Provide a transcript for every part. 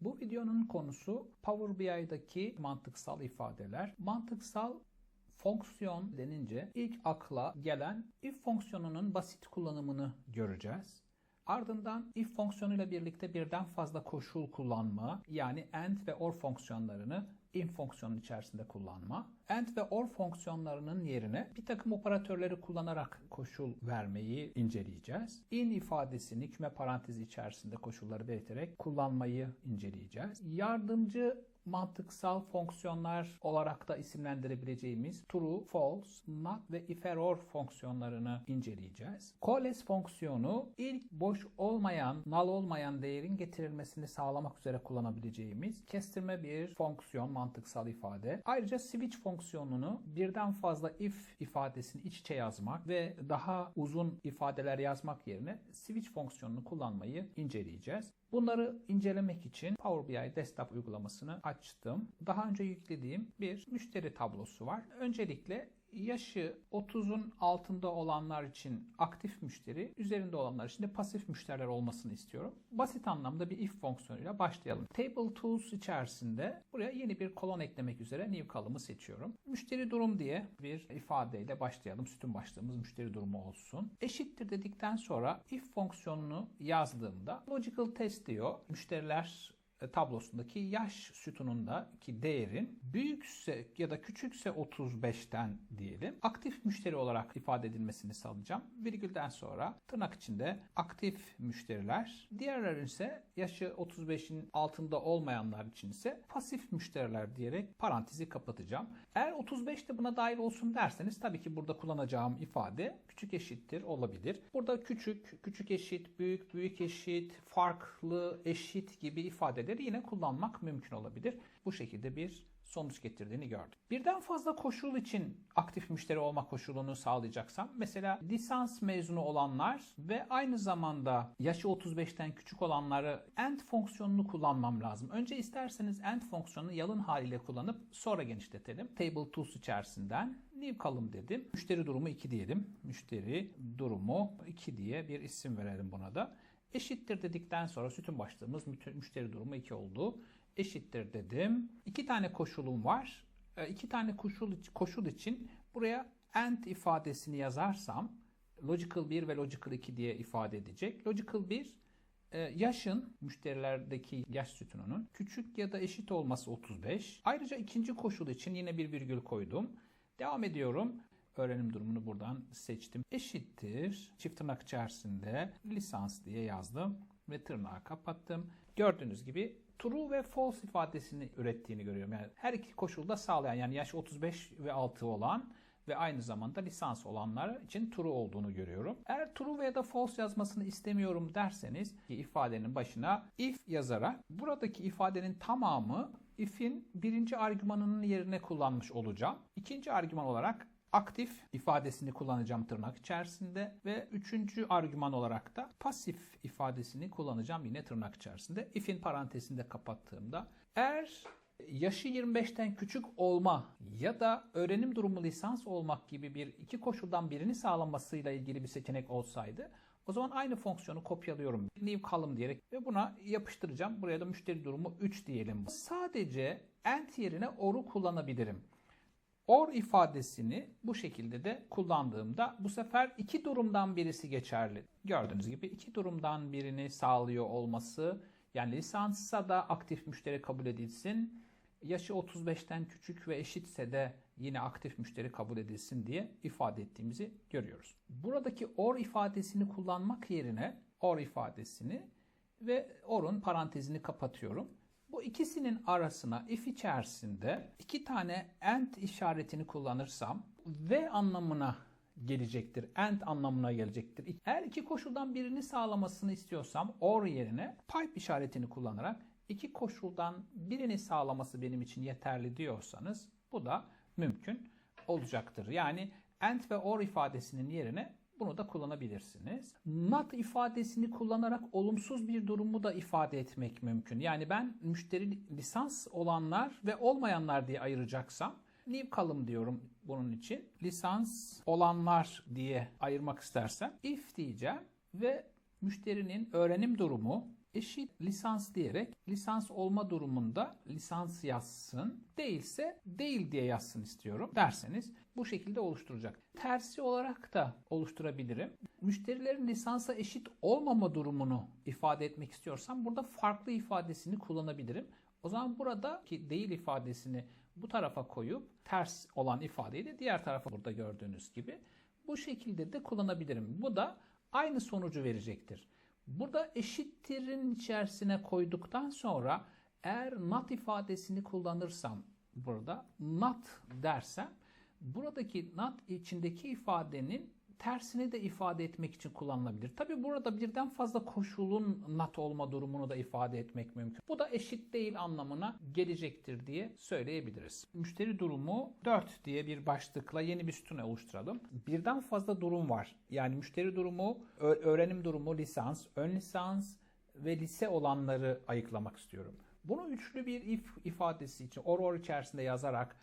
Bu videonun konusu Power BI'daki mantıksal ifadeler. Mantıksal fonksiyon denince ilk akla gelen if fonksiyonunun basit kullanımını göreceğiz. Ardından if fonksiyonuyla birlikte birden fazla koşul kullanma yani AND ve OR fonksiyonlarını in fonksiyonun içerisinde kullanma. AND ve OR fonksiyonlarının yerine bir takım operatörleri kullanarak koşul vermeyi inceleyeceğiz. In ifadesini küme parantezi içerisinde koşulları belirterek kullanmayı inceleyeceğiz. Yardımcı mantıksal fonksiyonlar olarak da isimlendirebileceğimiz true, false, not ve if error fonksiyonlarını inceleyeceğiz. Coalesce fonksiyonu ilk boş olmayan, null olmayan değerin getirilmesini sağlamak üzere kullanabileceğimiz kestirme bir fonksiyon, mantıksal ifade. Ayrıca switch fonksiyonunu birden fazla if ifadesini iç içe yazmak ve daha uzun ifadeler yazmak yerine switch fonksiyonunu kullanmayı inceleyeceğiz. Bunları incelemek için Power BI desktop uygulamasını açtım. Daha önce yüklediğim bir müşteri tablosu var. Öncelikle yaşı 30'un altında olanlar için aktif müşteri, üzerinde olanlar için de pasif müşteriler olmasını istiyorum. Basit anlamda bir if fonksiyonuyla başlayalım. Table Tools içerisinde buraya yeni bir kolon eklemek üzere new column'ı seçiyorum. Müşteri durum diye bir ifadeyle başlayalım. Sütun başlığımız müşteri durumu olsun. Eşittir dedikten sonra if fonksiyonunu yazdığımda logical test diyor. Müşteriler tablosundaki yaş sütunundaki değerin büyükse ya da küçükse 35'ten diyelim aktif müşteri olarak ifade edilmesini sağlayacağım. Virgülden sonra tırnak içinde aktif müşteriler. Diğerleri ise yaşı 35'in altında olmayanlar için ise pasif müşteriler diyerek parantezi kapatacağım. Eğer 35 de buna dahil olsun derseniz tabii ki burada kullanacağım ifade küçük eşittir olabilir. Burada küçük, küçük eşit, büyük, büyük eşit, farklı, eşit gibi ifadeleri yine kullanmak mümkün olabilir. Bu şekilde bir sonuç getirdiğini gördüm. Birden fazla koşul için aktif müşteri olma koşulunu sağlayacaksam mesela lisans mezunu olanlar ve aynı zamanda yaşı 35'ten küçük olanları AND fonksiyonunu kullanmam lazım. Önce isterseniz AND fonksiyonunu yalın haliyle kullanıp sonra genişletelim. Table Tools içerisinden new column dedim. Müşteri durumu 2 diyelim. Müşteri durumu 2 diye bir isim verelim buna da. Eşittir dedikten sonra sütun başlığımız müşteri durumu 2 oldu. Eşittir dedim. İki tane koşulum var. E, iki tane koşul, koşul için buraya AND ifadesini yazarsam logical 1 ve logical 2 diye ifade edecek. Logical 1 e, yaşın müşterilerdeki yaş sütununun küçük ya da eşit olması 35. Ayrıca ikinci koşul için yine bir virgül koydum. Devam ediyorum öğrenim durumunu buradan seçtim. Eşittir çift tırnak içerisinde lisans diye yazdım ve tırnağı kapattım. Gördüğünüz gibi true ve false ifadesini ürettiğini görüyorum. Yani her iki koşulda sağlayan yani yaş 35 ve altı olan ve aynı zamanda lisans olanlar için true olduğunu görüyorum. Eğer true veya da false yazmasını istemiyorum derseniz ifadenin başına if yazarak buradaki ifadenin tamamı if'in birinci argümanının yerine kullanmış olacağım. İkinci argüman olarak aktif ifadesini kullanacağım tırnak içerisinde ve üçüncü argüman olarak da pasif ifadesini kullanacağım yine tırnak içerisinde. If'in parantezinde kapattığımda eğer yaşı 25'ten küçük olma ya da öğrenim durumu lisans olmak gibi bir iki koşuldan birini sağlanmasıyla ilgili bir seçenek olsaydı o zaman aynı fonksiyonu kopyalıyorum. New column diyerek ve buna yapıştıracağım. Buraya da müşteri durumu 3 diyelim. Sadece and yerine or'u kullanabilirim. Or ifadesini bu şekilde de kullandığımda bu sefer iki durumdan birisi geçerli. Gördüğünüz gibi iki durumdan birini sağlıyor olması yani lisanssa da aktif müşteri kabul edilsin. Yaşı 35'ten küçük ve eşitse de yine aktif müşteri kabul edilsin diye ifade ettiğimizi görüyoruz. Buradaki or ifadesini kullanmak yerine or ifadesini ve or'un parantezini kapatıyorum. Bu ikisinin arasına if içerisinde iki tane and işaretini kullanırsam ve anlamına gelecektir. And anlamına gelecektir. Her iki koşuldan birini sağlamasını istiyorsam or yerine pipe işaretini kullanarak iki koşuldan birini sağlaması benim için yeterli diyorsanız bu da mümkün olacaktır. Yani and ve or ifadesinin yerine bunu da kullanabilirsiniz. Not ifadesini kullanarak olumsuz bir durumu da ifade etmek mümkün. Yani ben müşteri lisans olanlar ve olmayanlar diye ayıracaksam new column diyorum bunun için. Lisans olanlar diye ayırmak istersem if diyeceğim ve müşterinin öğrenim durumu eşit lisans diyerek lisans olma durumunda lisans yazsın. Değilse değil diye yazsın istiyorum derseniz bu şekilde oluşturacak. Tersi olarak da oluşturabilirim. Müşterilerin lisansa eşit olmama durumunu ifade etmek istiyorsam burada farklı ifadesini kullanabilirim. O zaman buradaki değil ifadesini bu tarafa koyup ters olan ifadeyi de diğer tarafa burada gördüğünüz gibi bu şekilde de kullanabilirim. Bu da aynı sonucu verecektir. Burada eşittirin içerisine koyduktan sonra eğer not ifadesini kullanırsam burada not dersem buradaki not içindeki ifadenin tersini de ifade etmek için kullanılabilir. Tabi burada birden fazla koşulun not olma durumunu da ifade etmek mümkün. Bu da eşit değil anlamına gelecektir diye söyleyebiliriz. Müşteri durumu 4 diye bir başlıkla yeni bir sütun oluşturalım. Birden fazla durum var. Yani müşteri durumu, öğrenim durumu, lisans, ön lisans ve lise olanları ayıklamak istiyorum. Bunu üçlü bir if ifadesi için or or içerisinde yazarak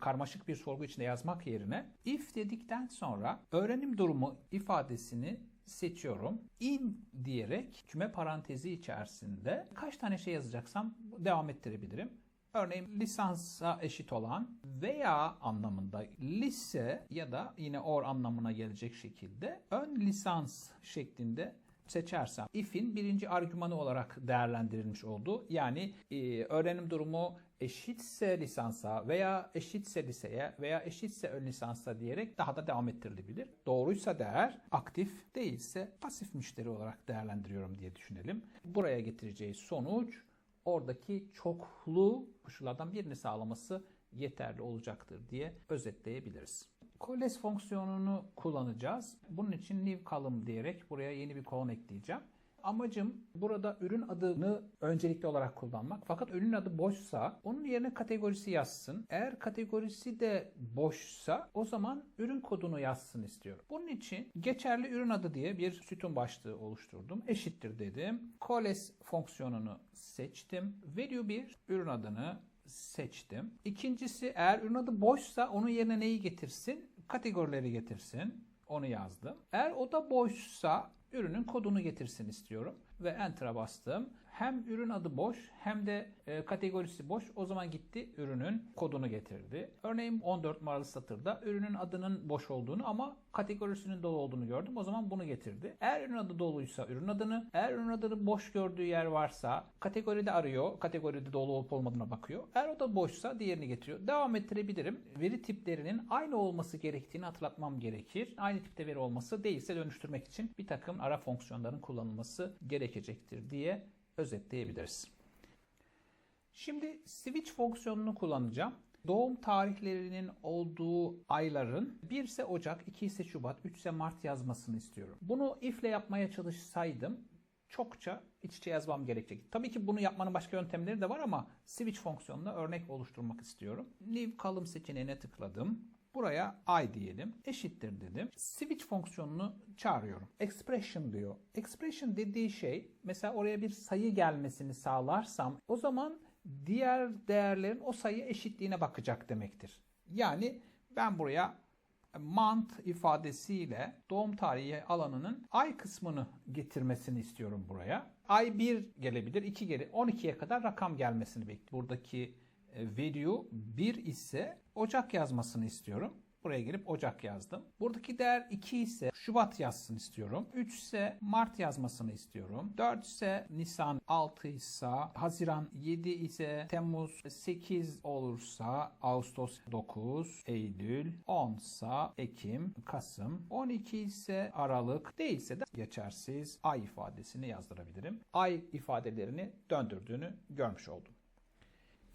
karmaşık bir sorgu içinde yazmak yerine if dedikten sonra öğrenim durumu ifadesini seçiyorum. In diyerek küme parantezi içerisinde kaç tane şey yazacaksam devam ettirebilirim. Örneğin lisansa eşit olan veya anlamında lise ya da yine or anlamına gelecek şekilde ön lisans şeklinde seçersem if'in birinci argümanı olarak değerlendirilmiş oldu. Yani e, öğrenim durumu eşitse lisansa veya eşitse liseye veya eşitse ön lisansa diyerek daha da devam ettirilebilir. Doğruysa değer aktif değilse pasif müşteri olarak değerlendiriyorum diye düşünelim. Buraya getireceği sonuç oradaki çoklu koşullardan birini sağlaması yeterli olacaktır diye özetleyebiliriz. Coalesce fonksiyonunu kullanacağız. Bunun için new column diyerek buraya yeni bir kolon ekleyeceğim. Amacım burada ürün adını öncelikli olarak kullanmak. Fakat ürün adı boşsa onun yerine kategorisi yazsın. Eğer kategorisi de boşsa o zaman ürün kodunu yazsın istiyorum. Bunun için geçerli ürün adı diye bir sütun başlığı oluşturdum. Eşittir dedim. Coalesce fonksiyonunu seçtim. Value bir ürün adını seçtim. İkincisi eğer ürün adı boşsa onun yerine neyi getirsin? Kategorileri getirsin. Onu yazdım. Eğer o da boşsa ürünün kodunu getirsin istiyorum. Ve Enter'a bastım hem ürün adı boş hem de e, kategorisi boş. O zaman gitti ürünün kodunu getirdi. Örneğin 14 numaralı satırda ürünün adının boş olduğunu ama kategorisinin dolu olduğunu gördüm. O zaman bunu getirdi. Eğer ürün adı doluysa ürün adını, eğer ürün adını boş gördüğü yer varsa kategoride arıyor. Kategoride dolu olup olmadığına bakıyor. Eğer o da boşsa diğerini getiriyor. Devam ettirebilirim. Veri tiplerinin aynı olması gerektiğini hatırlatmam gerekir. Aynı tipte veri olması değilse dönüştürmek için bir takım ara fonksiyonların kullanılması gerekecektir diye özetleyebiliriz. Şimdi switch fonksiyonunu kullanacağım. Doğum tarihlerinin olduğu ayların 1 ise Ocak, 2 ise Şubat, 3 ise Mart yazmasını istiyorum. Bunu if ile yapmaya çalışsaydım çokça iç içe yazmam gerekecek. Tabii ki bunu yapmanın başka yöntemleri de var ama switch fonksiyonuna örnek oluşturmak istiyorum. New column seçeneğine tıkladım. Buraya i diyelim. Eşittir dedim. Switch fonksiyonunu çağırıyorum. Expression diyor. Expression dediği şey mesela oraya bir sayı gelmesini sağlarsam o zaman diğer değerlerin o sayı eşitliğine bakacak demektir. Yani ben buraya month ifadesiyle doğum tarihi alanının ay kısmını getirmesini istiyorum buraya. Ay 1 gelebilir, 2 gele 12'ye kadar rakam gelmesini bekliyorum. Buradaki value 1 ise Ocak yazmasını istiyorum. Buraya gelip Ocak yazdım. Buradaki değer 2 ise Şubat yazsın istiyorum. 3 ise Mart yazmasını istiyorum. 4 ise Nisan, 6 ise Haziran, 7 ise Temmuz, 8 olursa Ağustos, 9 Eylül, 10 ise Ekim, Kasım, 12 ise Aralık, değilse de geçersiz ay ifadesini yazdırabilirim. Ay ifadelerini döndürdüğünü görmüş oldum.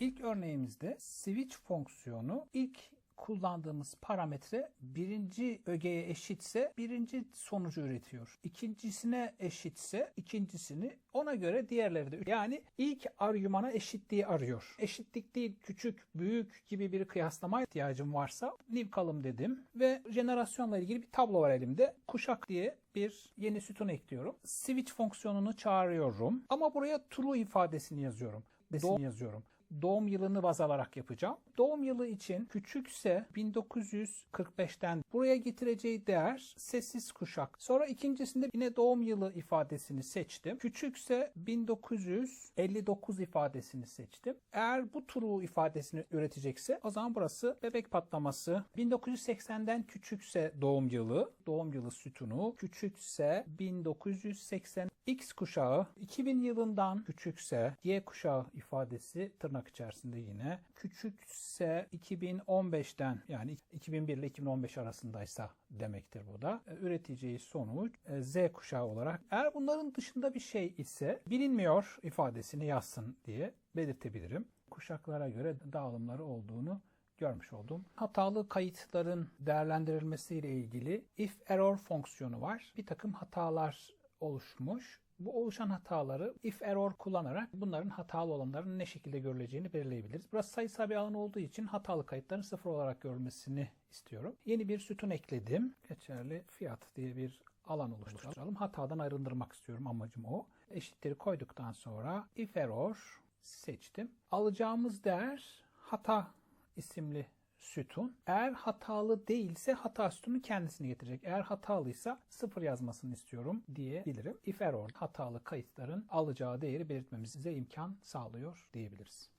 İlk örneğimizde switch fonksiyonu ilk kullandığımız parametre birinci ögeye eşitse birinci sonucu üretiyor. İkincisine eşitse ikincisini ona göre diğerleri de yani ilk argümana eşitliği arıyor. Eşitlik değil küçük büyük gibi bir kıyaslama ihtiyacım varsa new column dedim ve jenerasyonla ilgili bir tablo var elimde. Kuşak diye bir yeni sütun ekliyorum. Switch fonksiyonunu çağırıyorum ama buraya true ifadesini yazıyorum. Desini yazıyorum. Doğum yılını baz alarak yapacağım. Doğum yılı için küçükse 1945'ten buraya getireceği değer sessiz kuşak. Sonra ikincisinde yine doğum yılı ifadesini seçtim. Küçükse 1959 ifadesini seçtim. Eğer bu true ifadesini üretecekse o zaman burası bebek patlaması. 1980'den küçükse doğum yılı, doğum yılı sütunu. Küçükse 1980 X kuşağı 2000 yılından küçükse Y kuşağı ifadesi tırnak içerisinde yine küçükse 2015'ten yani 2001 ile 2015 arasındaysa demektir bu da. E, Üreteceği sonuç e, Z kuşağı olarak. Eğer bunların dışında bir şey ise bilinmiyor ifadesini yazsın diye belirtebilirim. Kuşaklara göre dağılımları olduğunu görmüş oldum. Hatalı kayıtların değerlendirilmesiyle ilgili if error fonksiyonu var. Bir takım hatalar oluşmuş. Bu oluşan hataları if error kullanarak bunların hatalı olanların ne şekilde görüleceğini belirleyebiliriz. Burası sayısal bir alan olduğu için hatalı kayıtların sıfır olarak görülmesini istiyorum. Yeni bir sütun ekledim. Geçerli fiyat diye bir alan oluşturalım. Hatadan arındırmak istiyorum amacım o. Eşitleri koyduktan sonra if error seçtim. Alacağımız değer hata isimli sütun. Eğer hatalı değilse hata sütunu kendisini getirecek. Eğer hatalıysa sıfır yazmasını istiyorum diyebilirim. If error hatalı kayıtların alacağı değeri belirtmemize imkan sağlıyor diyebiliriz.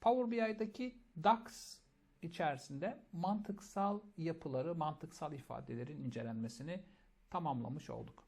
Power BI'daki DAX içerisinde mantıksal yapıları, mantıksal ifadelerin incelenmesini tamamlamış olduk.